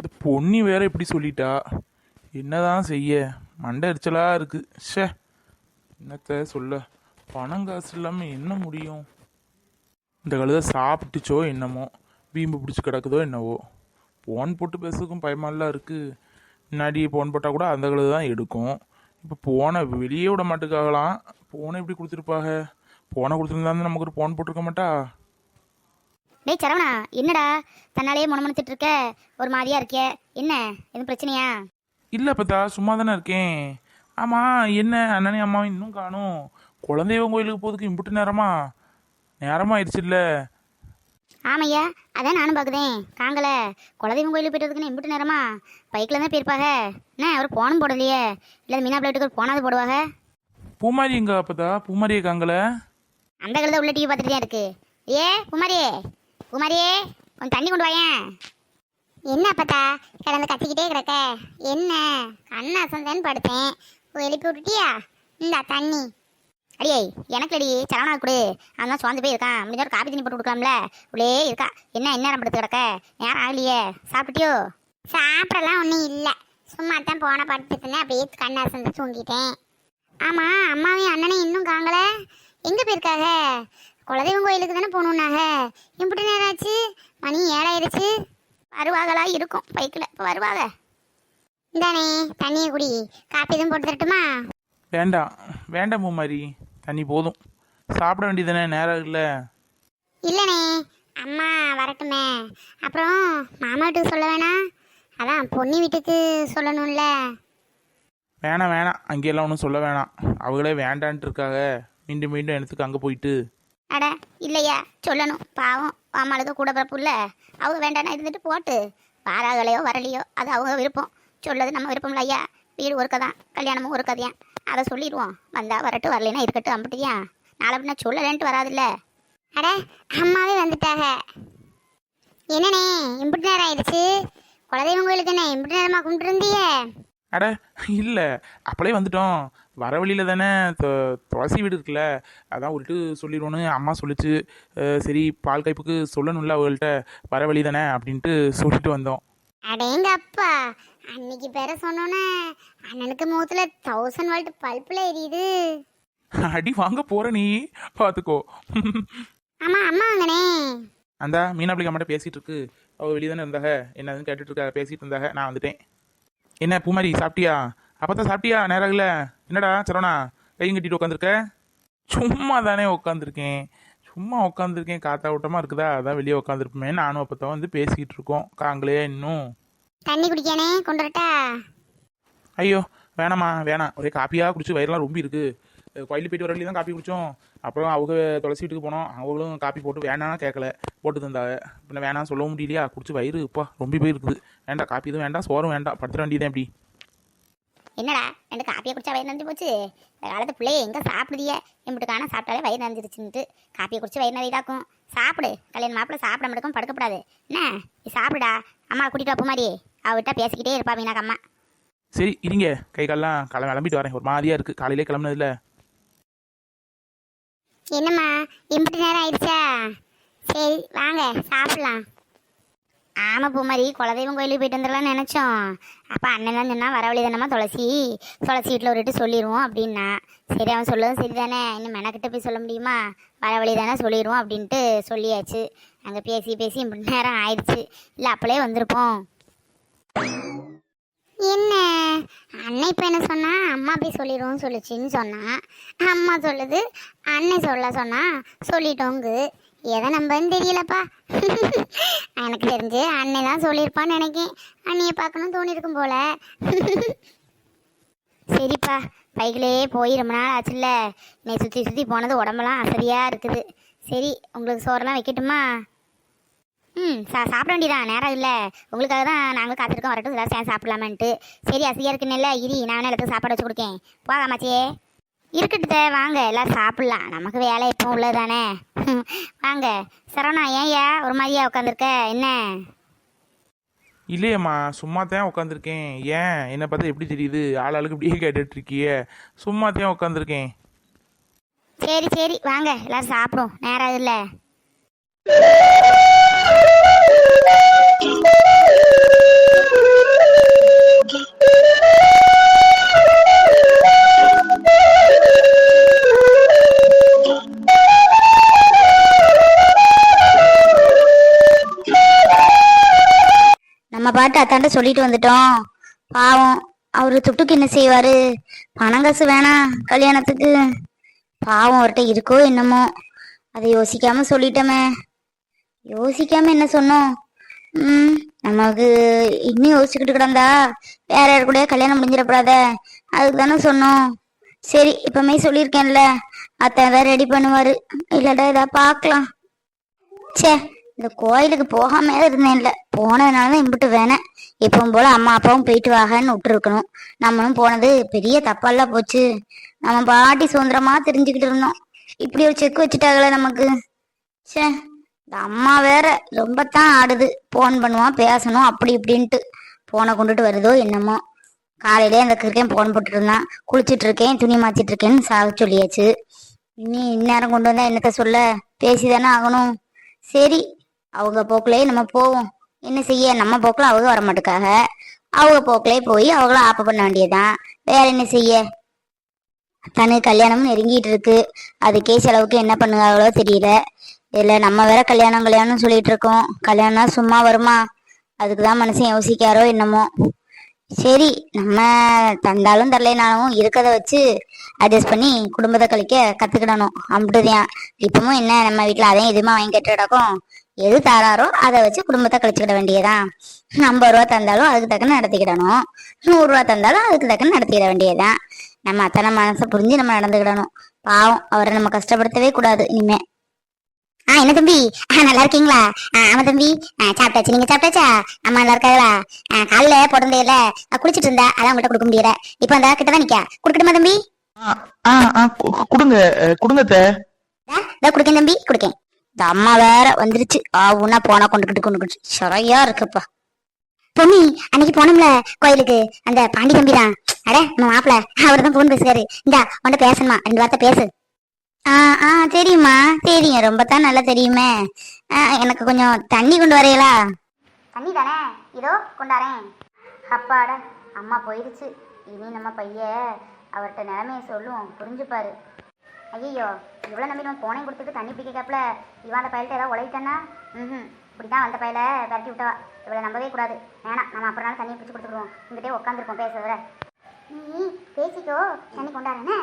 இந்த பொன்னி வேற இப்படி சொல்லிட்டா. என்னதான் செய்ய? மண்டை எரிச்சலாக இருக்கு. ஷே என்னத்த சொல்ல? பணம் காசு இல்லாமல் என்ன முடியும்? இந்த கழுதை சாப்பிட்டுச்சோ என்னமோ? வீம்பு பிடிச்சி கிடக்குதோ என்னவோ? ஃபோன் போட்டு பேசுறதுக்கும் பயமாலாம் இருக்குது முன்னாடி ஃபோன் போட்டால் கூட அந்த கழுது தான் எடுக்கும். இப்போ போனை வெளியே விட மாட்டுக்காகலாம். போனை எப்படி கொடுத்துருப்பாங்க? போனை கொடுத்துருந்தா நமக்கு ஒரு ஃபோன் போட்டிருக்க மாட்டா? டேய் சரவணா என்னடா? தன்னாலேயே முணுமுணுத்துட்டு இருக்க? ஒரு மாதிரியா இருக்கிய. என்ன? எதுவும் பிரச்சனையா? இல்லை பார்த்தா சும்மா தானே இருக்கேன். ஆமாம் என்ன? அண்ணனே அம்மாவும் இன்னும் காணும். குழந்தைவன் கோயிலுக்கு போகிறதுக்கு இம்புட்டு நேரமா? நேரமா ஆயிடுச்சு இல்லை ஆமையா அதான் நானும் பார்க்குதேன் காங்கல குலதெய்வம் கோயிலுக்கு போயிட்டு வரதுக்குன்னு எம்பிட்டு நேரமா? பைக்கில் தான் போயிருப்பாங்க என்ன அவர் போனும் போடலையே? இல்லை மீனா பிளேட்டுக்கு போனாது போடுவாங்க பூமாரி எங்க அப்பதா பூமாரி இருக்காங்கள அந்த கழுத உள்ள டிவி பார்த்துட்டு தான் இருக்கு. ஏ குமாரியே குமாரியே கொஞ்சம் தண்ணி கொண்டு வாயேன். என்ன அப்பத்தா கிடந்து கத்திக்கிட்டே கிடக்க? என்ன? கண்ணா சந்தேன்னு படுத்தேன். எழுப்பி விட்டுட்டியா? இந்தா தண்ணி. அடியே எனக்கு அடி சலனா கொடு. அவன் சுவாந்து போய் இருக்கான் முடிஞ்ச ஒரு காப்பி தண்ணி போட்டு கொடுக்கலாம்ல. உள்ளே இருக்கா. என்ன என்ன படுத்து கிடக்க? நேரம் ஆகலையே. சாப்பிட்டியோ? சாப்பிடலாம் ஒன்றும் இல்லை. சும்மா தான் போன படுத்துட்டு அப்படியே கண்ணை சந்தை தூங்கிட்டேன். ஆமாம் அம்மாவையும் அண்ணனையும் இன்னும் காங்கல எங்கே போயிருக்காங்க குலதெய்வம் கோயிலுக்கு தானே போகணுன்னாக இப்படி நேரம் ஆச்சு மணி ஏழாயிருச்சு. வருவாங்களா இருக்கும். பைக்கில். இப்போ வருவாங்க இந்தானே தண்ணியை குடி. காப்பி எதுவும் போட்டு தரட்டுமா? வேண்டாம். வேண்டாம் பூமாரி. தண்ணி போதும். சாப்பிட வேண்டியதானே நேரம் இல்லை. இல்லைண்ணே அம்மா வரட்டுமே. அப்புறம் மாமா வீட்டுக்கு சொல்ல வேணாம் அதான் பொன்னி வீட்டுக்கு சொல்லணும்ல. வேணாம் வேணாம். அங்கெல்லாம் ஒன்றும் சொல்ல வேணாம். அவங்களே வேண்டான்ட்டு இருக்காங்க மீண்டும் மீண்டும் எனக்கு அங்கே போயிட்டு? அட இல்லையா? சொல்லணும். பாவம். மாமாளுக்கு கூட பிறப்புல அவங்க வேண்டாம்னா இருந்துட்டு போட்டு. வாராகலையோ வரலையோ அது அவங்க விருப்பம். சொல்லது நம்ம விருப்பம்ல ஐயா. வீடு ஒருக்க தான் கல்யாணமும் ஒரு கதையா அதை சொல்லிடுவோம். வந்தா வரட்டும் வரலைன்னா இருக்கட்டும் அம்பிட்டியா? நாளை பின்ன சொல்லலேன்ட்டு வராதுல்ல. அட அம்மாவே வந்துட்டாக என்னண்ணே இம்பிட்டு நேரம் ஆயிடுச்சு. குலதெய்வம் கோயிலுக்கு என்ன இம்பிட்டு நேரமா கும்பிட்டு இருந்தியே அட இல்லை. அப்பளே வந்துட்டோம். வர வழியில் தானே துளசி வீடு இருக்குல்ல அதான் விட்டு சொல்லிடுவோன்னு அம்மா சொல்லிச்சு. சரி பால் கைப்புக்கு சொல்லணும்ல அவங்கள்ட்ட வர வழி தானே அப்படின்ட்டு சொல்லிட்டு வந்தோம். அடேங்க அப்பா அன்னைக்கு பேர சொன்னோன்னே அண்ணனுக்கு முகத்துல தௌசண்ட் வால்ட் பல்பில் எரியுது. அடி வாங்க போற நீ பார்த்துக்கோ ஆமா அம்மா வாங்கனே அந்த மீனாப்பிளிக்கு அம்மாட்ட பேசிட்டு இருக்கு அவள் வெளியே தானே இருந்தாக என்னதுன்னு கேட்டுட்டு இருக்கா பேசிட்டு இருந்தாக நான் வந்துட்டேன். என்ன பூமாரி சாப்பிட்டியா? அப்பதான் சாப்பிட்டியா? நேரம் இல்லை. என்னடா சரவணா கையும் கட்டிட்டு உட்காந்துருக்க சும்மா தானே உட்காந்துருக்கேன் சும்மா உட்காந்துருக்கேன் காத்தா ஓட்டமாக இருக்குதா? அதான் வெளியே உட்காந்துருப்போமே நானும் அப்போ வந்து பேசிக்கிட்டு இருக்கோம். காங்களே இன்னும். தண்ணி குடிக்கானே கொண்டு வரட்டா? ஐயோ வேணாம்மா வேணாம். ஒரே காப்பியாக குடிச்சு வயிறுலாம் ரொம்ப இருக்கு. அஹ் கோயிலுக்கு போயிட்டு வர வழியில தான் காப்பி குடித்தோம் அப்புறம் அவங்க துளசி வீட்டுக்கு போனோம். அவங்களும் காப்பி போட்டு வேணாம் கேட்கல. போட்டு தந்தாங்க. பின்ன வேணாம் சொல்லவும் முடியலையா? குடிச்சு வயிறு இப்போ ரொம்ப போய் இருக்குது வேண்டாம் காப்பி எதுவும் வேண்டாம் சோறும் வேண்டாம். படுத்துற வேண்டியதே எப்படி? என்னடா ரெண்டு காப்பியை குடிச்சா வயிறு நிறைஞ்சு போச்சு? இந்த காலத்து பிள்ளைய எங்க சாப்பிடுதிய? எம்பிட்டுக்கான சாப்பிட்டாலே வயிறு நிறைஞ்சிருச்சுன்ட்டு காப்பியை குடிச்சு வயிறு நிறையாக்கும் சாப்பிடு. கல்யாணம் மாப்பிள்ள சாப்பிட மட்டும் படுக்கப்படாது. என்ன? நீ சாப்பிடுடா. அம்மா கூட்டிட்டு வா மாதிரி அவகிட்ட பேசிக்கிட்டே இருப்பா மீனாக்கு அம்மா. சரி இருங்க. கை கால்லாம் கிளம்ப கிளம்பிட்டு வரேன். ஒரு மாதிரியா இருக்கு. காலையிலே கிளம்புனதுல. என்னம்மா இம்பிட்டு நேரம் ஆயிடுச்சா? சரி வாங்க சாப்பிடலாம். ஆமாம் பூமாரி குலதெய்வம் கோயிலுக்கு போயிட்டு வந்துடலாம்னு நினச்சோம். அப்போ அண்ணன் தான் வர வழி தானம்மா துளசி? துளசி வீட்டில் ஒரு விட்டு சொல்லிடுவோம் அப்படின்னா. சரி அவன் சொல்லதும் சரி தானே இன்னும் மெனக்கிட்ட போய் சொல்ல முடியுமா? வர வழி தானே சொல்லிடுவோம் அப்படின்ட்டு சொல்லியாச்சு. அங்கே பேசி பேசி இப்படி நேரம் ஆயிடுச்சு. இல்லை அப்பளே வந்திருப்போம். என்ன? அண்ணன் இப்போ என்ன சொன்னா? அம்மா போய் சொல்லிடுவோம் சொல்லுச்சின்னு சொன்னான் அம்மா சொல்லுது அண்ணன் சொல்ல சொன்னா சொல்லிட்டோங்கு. எதை நம்பன்னு தெரியலப்பா. எனக்கு தெரிஞ்சு அண்ணன் தான் சொல்லியிருப்பான்னு நினைக்கேன். அண்ணியை பார்க்கணும் தோணியிருக்கும் போல. சரிப்பா பைக்கிலே போய் ரொம்ப நாள் ஆச்சுல்ல. நீ சுற்றி சுற்றி போனது உடம்பெல்லாம் அசதியாக இருக்குது. சரி உங்களுக்கு சோறெல்லாம் வைக்கட்டுமா? ம் சா சாப்பிட வேண்டியதான் நேரம் இல்லை. உங்களுக்காக தான் நாங்களும் காத்திருக்கோம். வரட்டும் எல்லாரும் சேர்ந்து சாப்பிடலாமான்ட்டு. சரி அசதியாக இருக்குன்னு இரி நான் எல்லாத்துக்கும் சாப்பாடு வச்சு கொடுக்கேன். போகாமாச்சே இருக்கட்டுத்த வாங்க எல்லாரும் சாப்பிட்லாம். நமக்கு வேலை எப்பவும் உள்ளதானே? வாங்க சரவணா ஏன்யா ஒரு மாதிரியா உட்காந்துருக்க என்ன? இல்லையம்மா சும்மா தான் உட்காந்துருக்கேன் ஏன்? என்னை பார்த்தா எப்படி தெரியுது? ஆள் ஆளுக்கு இப்படியே கேட்டுட்டு இருக்கியே சும்மா தான் உட்காந்துருக்கேன் சரி சரி வாங்க எல்லாரும் சாப்பிடும் நேரம் இல்லை நம்ம பாட்டு அத்தாண்ட சொல்லிட்டு வந்துட்டோம். பாவம் அவரு துட்டுக்கு என்ன செய்வாரு? பணம் காசு வேணாம் கல்யாணத்துக்கு. பாவம் அவர்கிட்ட இருக்கோ என்னமோ. அதை யோசிக்காம சொல்லிட்டோமே. யோசிக்காம என்ன சொன்னோம்? ம் நமக்கு இன்னும் யோசிச்சுக்கிட்டு கிடந்தா வேற யாரு கூட கல்யாணம் முடிஞ்சிடப்படாத? அதுக்கு தானே சொன்னோம். சரி இப்பமே சொல்லியிருக்கேன்ல. அத்தை ஏதாவது ரெடி பண்ணுவாரு. இல்லாட்டா ஏதாவது பார்க்கலாம். ச்சே இந்த கோயிலுக்கு போகாம இருந்தேன்ல. போனதுனால தான் இம்பிட்டு வேணேன் எப்பவும் போல அம்மா அப்பாவும் போயிட்டு வாகன்னு விட்டுருக்கணும். நம்மளும் போனது பெரிய தப்பாலாம் போச்சு. நம்ம பாட்டி சுதந்திரமா தெரிஞ்சுக்கிட்டு இருந்தோம். இப்படி ஒரு செக் வச்சுட்டாங்களே நமக்கு. ச்சே இந்த அம்மா வேற ரொம்ப தான் ஆடுது. ஃபோன் பண்ணுவான் பேசணும் அப்படி இப்படின்ட்டு. போனை கொண்டுட்டு வருதோ என்னமோ. காலையிலே அந்த இருக்கேன் ஃபோன் போட்டுட்டு இருந்தான் இருக்கேன் துணி மாத்திட்டு இருக்கேன்னு சாக சொல்லியாச்சு. இனி இந்நேரம் கொண்டு வந்தா என்னத்த சொல்ல? பேசிதானே ஆகணும். சரி அவங்க போக்குலயே நம்ம போவோம். என்ன செய்ய? நம்ம போக்குல அவங்க வர மாட்டுக்காக அவங்க போக்குலயே போய் அவங்கள ஆப்ப பண்ண வேண்டியதுதான். வேற என்ன செய்ய? தனக்கு கல்யாணமும் நெருங்கிட்டு இருக்கு அதுக்கே செலவுக்கு என்ன பண்ணுவாங்களோ தெரியல. இதில் நம்ம வேற கல்யாணம் கல்யாணம் சொல்லிட்டு இருக்கோம் கல்யாணம்னா சும்மா வருமா? அதுக்கு தான் மனுஷன் யோசிக்காரோ என்னமோ. சரி நம்ம தந்தாலும் தரலைனாலும் இருக்கதை வச்சு அட்ஜஸ்ட் பண்ணி குடும்பத்தை கழிக்க கத்துக்கிடணும். அப்படிதான் இப்பவும் என்ன நம்ம வீட்டுல அதையும் எதுவுமே வாங்கி கட்டு கிடக்கும் எது தாராரோ அதை வச்சு குடும்பத்தை கழிச்சுக்கிட வேண்டியதுதான் ஐம்பது ரூபா தந்தாலும் அதுக்கு தக்கன நடத்திக்கிடணும். நூறு ரூபா தந்தாலும் அதுக்கு தக்கன நடத்திக்கிட வேண்டியதுதான். நம்ம அத்தனை மனசை புரிஞ்சு நம்ம நடந்துக்கிடணும். பாவம் அவரை நம்ம கஷ்டப்படுத்தவே கூடாது இனிமே. ஆ என்ன தம்பி? நல்லா இருக்கீங்களா? ஆமா தம்பி. சாப்பிட்டாச்சு. நீங்க சாப்பிட்டாச்சா? அம்மா நல்லா இருக்காங்களா? காலைல பிறந்தேல. குளிச்சிட்டு இருந்தேன் அதான் உங்கள்கிட்ட கொடுக்க முடியல. இப்போ அந்த கிட்ட தான் நிக்கா. கொடுக்கட்டுமா தம்பி? கொடுங்க கொடுங்க கொடுக்கேன் தம்பி கொடுக்கேன். இந்த அம்மா வேற வந்துருச்சு. ஆவுன்னா போனா கொண்டுகிட்டு கொண்டுகிட்டு. சரியா இருக்குப்பா. பொன்னி அன்னைக்கு போனோம்ல கோயிலுக்கு. அந்த பாண்டி தம்பி தான் அட நம்ம மாப்பிள அவர் தான் போன் பேசுறாரு. இந்தா உன்கிட்ட பேசணுமா? ரெண்டு வார்த்தை பேசு. ஆ ஆ தெரியுமா தெரியும். ரொம்ப தான் நல்லா தெரியுமே. ஆ, எனக்கு கொஞ்சம் தண்ணி கொண்டு வரையலா? தண்ணி தானே? இதோ கொண்டாரேன் அப்பாட அம்மா போயிடுச்சு இனி நம்ம பைய அவர்கிட்ட நிலைமையை சொல்லுவோம். புரிஞ்சுப்பாரு. ஐயோ இவ்வளோ நம்பி நம்ம போனையும் கொடுத்துட்டு தண்ணி பிடிக்காப்புல இவன் அந்த பயல்கிட்ட ஏதாவது உழைத்தானா ம் இப்படி தான் அந்த பையலை விரட்டி விட்டவா. இவளை நம்பவே கூடாது. வேணாம் நம்ம அப்புறம் தண்ணியை பிடிச்சி கொடுத்துருவோம். இங்கிட்டே உட்காந்துருப்போம் பேசுகிற நீ பேசிக்கோ தண்ணி கொண்டாடுனே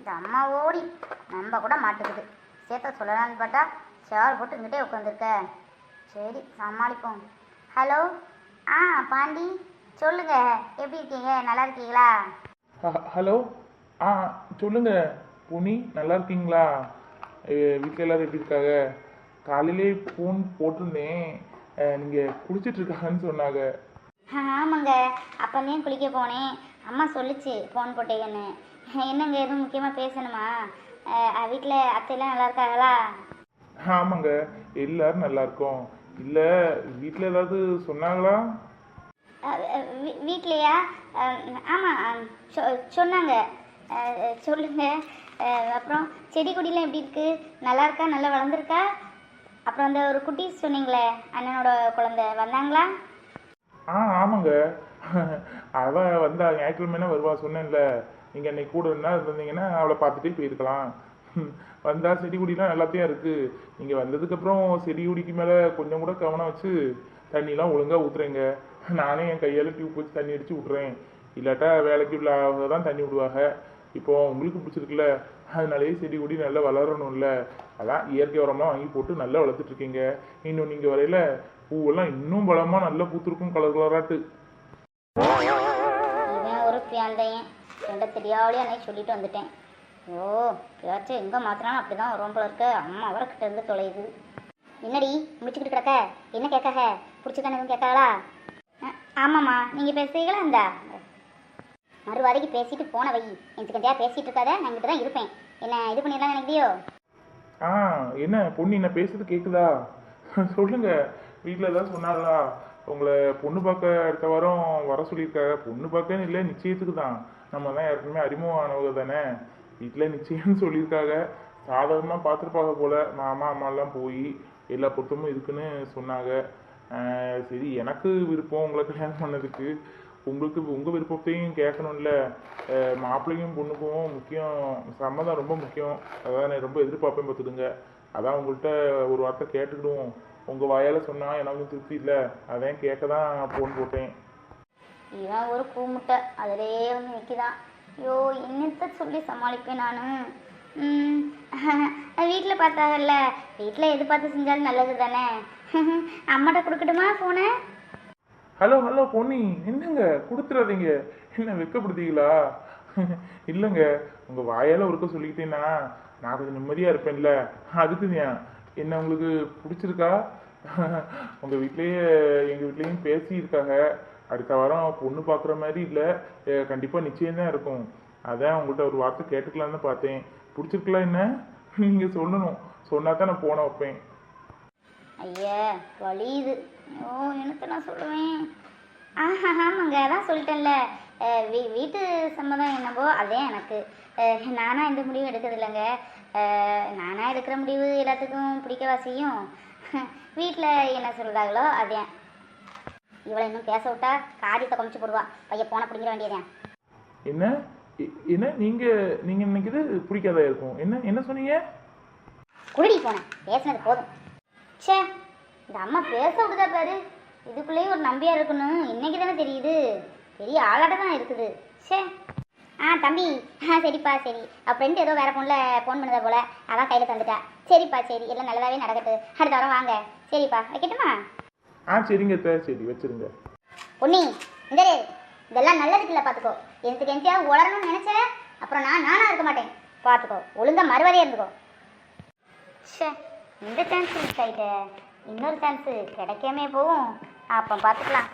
இந்த அம்மா ஓடி நம்ம கூட மாட்டுக்குது. சேர்த்த சொல்லலாம்னு பார்த்தா சேர் போட்டு இங்கிட்டே உட்காந்துருக்க சரி சமாளிப்போம். ஹலோ ஆ பாண்டி சொல்லுங்க. எப்படி இருக்கீங்க? நல்லா இருக்கீங்களா? ஹலோ? ஆ சொல்லுங்க. புனி நல்லா இருக்கீங்களா? வீட்டில் எல்லாரும் எப்படி இருக்காங்க? காலையிலே ஃபோன் போட்டிருந்தேன். அஹ், நீங்க குளிச்சிட்டு இருக்காங்கன்னு சொன்னாங்க. ஆமாங்க. அப்போதையும் குளிக்க போனேன். அம்மா சொல்லுச்சு ஃபோன் போட்டேங்கன்னு என்னங்க எதுவும் முக்கியமாக பேசணுமா? வீட்டில் அத்தையெல்லாம் நல்லா இருக்காங்களா? ஆமாங்க. எல்லாரும் நல்லா இருக்கோம். இல்லை வீட்டில் ஏதாவது சொன்னாங்களா? வீட்லையா? ஆமாம் சொன்னாங்க. அஹ், சொல்லுங்க. அஹ், அப்புறம் செடி கொடிலாம் எப்படி இருக்குது நல்லா இருக்கா? நல்லா வளர்ந்துருக்கா? அப்புறம் அந்த ஒரு குட்டி சொன்னீங்களே அண்ணனோட குழந்தை வந்தாங்களா? ஆ ஆமாங்க. அவ வந்தா ஞாயிற்றுக்கிழமை வருவா. சொன்னேன்ல நீங்கள் அன்னைக்கு கூட இருந்தா இருந்தீங்கன்னா அவளை பார்த்துட்டே போயிருக்கலாம். வந்தா செடி கொடிலாம் எல்லாத்தையும் இருக்கு. நீங்கள் வந்ததுக்கப்புறம் செடி கொடிக்கு மேலே கொஞ்சம் கூட கவனம் வச்சு தண்ணிலாம் ஒழுங்காக ஊற்றுறேங்க நானே என் கையால் டியூப் வச்சு தண்ணி அடித்து விட்றேன் இல்லாட்டா வேலைக்கு உள்ள தான் தண்ணி விடுவாங்க. இப்போ உங்களுக்கு பிடிச்சிருக்குல்ல? அதனாலேயே செடி கொடி நல்லா வளரணும்ல. அதான் இயற்கை உரம்லாம் வாங்கி போட்டு நல்லா வளர்த்துட்டு இருக்கீங்க. இன்னும் நீங்கள் வரையில பூவெல்லாம் இன்னும் பலமாக நல்லா பூத்திருக்கும் கலர் கலராட்டு ஒரு பியாந்தையன் ரெண்ட தெரியாவளே அன்னைக்கு சொல்லிட்டு வந்துட்டேன். ஓ பேச்சு எங்கே மாத்தினாலும் அப்படி தான் வரும் போல அம்மா அவரை கிட்ட இருந்து தொலையுது. என்னடி முடிச்சுக்கிட்டு கிடக்க? என்ன கேட்காக பிடிச்சிக்கான எதுவும் கேட்காளா ஆமாம்மா. நீங்கள் பேசுறீங்களா இந்த? மறுவாதைக்கு பேசிட்டு போன வை. எனக்கு கொஞ்சம் பேசிட்டு இருக்காத? நான் இங்கிட்ட தான் இருப்பேன். என்ன இது பண்ணிடலாம் நினைக்கிறியோ? ஆ என்ன பொண்ணு என்ன பேசுறது கேக்குதா? சொல்லுங்க. வீட்டில் ஏதாவது சொன்னாங்களா? உங்களை பொண்ணு பார்க்க அடுத்த வாரம் வர சொல்லியிருக்காங்க. பொண்ணு பார்க்கன்னு இல்லை நிச்சயத்துக்கு தான். நம்ம தான் ஏற்கனவே அறிமுகமானவங்க தானே. வீட்டில் நிச்சயம்னு சொல்லியிருக்காங்க. சாதகமாக பார்த்துருப்பாங்க போல. மாமா அம்மாலாம் போய் எல்லா பொருத்தமும் இருக்குன்னு சொன்னாங்க. சரி எனக்கு விருப்பம் உங்களை கல்யாணம் பண்ணதுக்கு. உங்களுக்கு உங்கள் விருப்பத்தையும் கேட்கணும்ல. மாப்பிள்ளையும் பொண்ணுக்கும் முக்கியம் சம்மதம் ரொம்ப முக்கியம். அதான் நான் ரொம்ப எதிர்பார்ப்பேன் பார்த்துடுங்க அதான் உங்கள்கிட்ட ஒரு வார்த்தை கேட்டுக்கிடுவோம். உங்கள் வாயால் சொன்னால் எனக்கும் திருப்தி இல்லை. அதான் கேட்க தான் ஃபோன் போட்டேன். இவன் ஒரு கூமுட்டை அதிலே வந்து நிற்கிதான் ஐயோ என்னத்த சொல்லி சமாளிப்பேன் நான்? வீட்டில் பார்த்தாங்கல்ல வீட்டில் எது பார்த்து செஞ்சாலும் நல்லது தானே அம்மாட்ட கொடுக்கட்டுமா ஃபோனை ஹலோ ஹலோ பொன்னி என்னங்க? கொடுத்துறாதீங்க. என்ன வெக்கப்படுத்தீங்களா இல்லைங்க உங்கள் வாயால் ஒருக்க சொல்லிக்கிட்டேன்னா நான் கொஞ்சம் நிம்மதியாக இருப்பேன்ல. அதுக்கு தான். என்ன உங்களுக்கு பிடிச்சிருக்கா? உங்கள் வீட்லேயே எங்கள் வீட்லேயும் பேசியிருக்காங்க. அடுத்த வாரம் பொண்ணு பார்க்குற மாதிரி இல்லை. கண்டிப்பாக நிச்சயம்தான் இருக்கும். அதான் உங்கள்கிட்ட ஒரு வார்த்தை கேட்டுக்கலான்னு பார்த்தேன். பிடிச்சிருக்கலாம் என்ன? நீங்கள் சொல்லணும். சொன்னா தான் நான் போன வைப்பேன். ஐயா வலியுது. ஓ எனக்கு நான் சொல்லுவேன்? ஆஹா ஆமாங்க அதான் சொல்லிட்டேன்ல. வீ வீட்டு சம்மதம் என்னவோ அதே எனக்கு. அஹ் நானா எந்த முடிவும் எடுக்கிறது இல்லைங்க அஹ் நானா எடுக்கிற முடிவு எல்லாத்துக்கும் பிடிக்கவா செய்யும் வீட்டில் என்ன சொல்கிறாங்களோ அதே. இவளை இன்னும் பேச விட்டா காரியத்தை குமிச்சு போடுவா. பையன் போன பிடிங்கிற வேண்டியதேன் என்ன? என்ன? நீங்கள் நீங்கள் நினைக்கிறது பிடிக்காதா இருக்கும். என்ன என்ன சொன்னீங்க? குருடி போனேன் பேசினது போதும். ச்சே இந்த அம்மா பேச விடுதா பாரு. இதுக்குள்ளேயும் ஒரு நம்பியா இருக்கணும். இன்னைக்கு தானே தெரியுது. பெரிய ஆளாட்ட தான் இருக்குது. ச்சே. ஆ தம்பி. ஆ சரிப்பா சரி. ஃப்ரெண்டு ஏதோ வேற ஃபோனில் ஃபோன் பண்ணதா போல. அதான் கையில் தந்துட்டா. சரிப்பா சரி. எல்லாம் நல்லதாகவே நடக்கட்டு அடுத்த வாரம் வாங்க. சரிப்பா. வைக்கட்டுமா? ஆ சரிங்க அத்தை. சரி வச்சிருங்க. பொன்னி இந்த. இதெல்லாம் நல்லதுக்கு இல்லை பார்த்துக்கோ எனக்கு எங்கேயாவது உளரணும்னு நினைச்ச? அப்புறம் நான் நானா இருக்க மாட்டேன். பார்த்துக்கோ ஒழுங்கா மறுவாதியாக இருந்துக்கோ. ஷே இந்த சான்ஸ் மிஸ் ஆயிட்டே இன்னொரு சான்ஸு கிடைக்காமே போகும். அப்போ பார்த்துக்கலாம்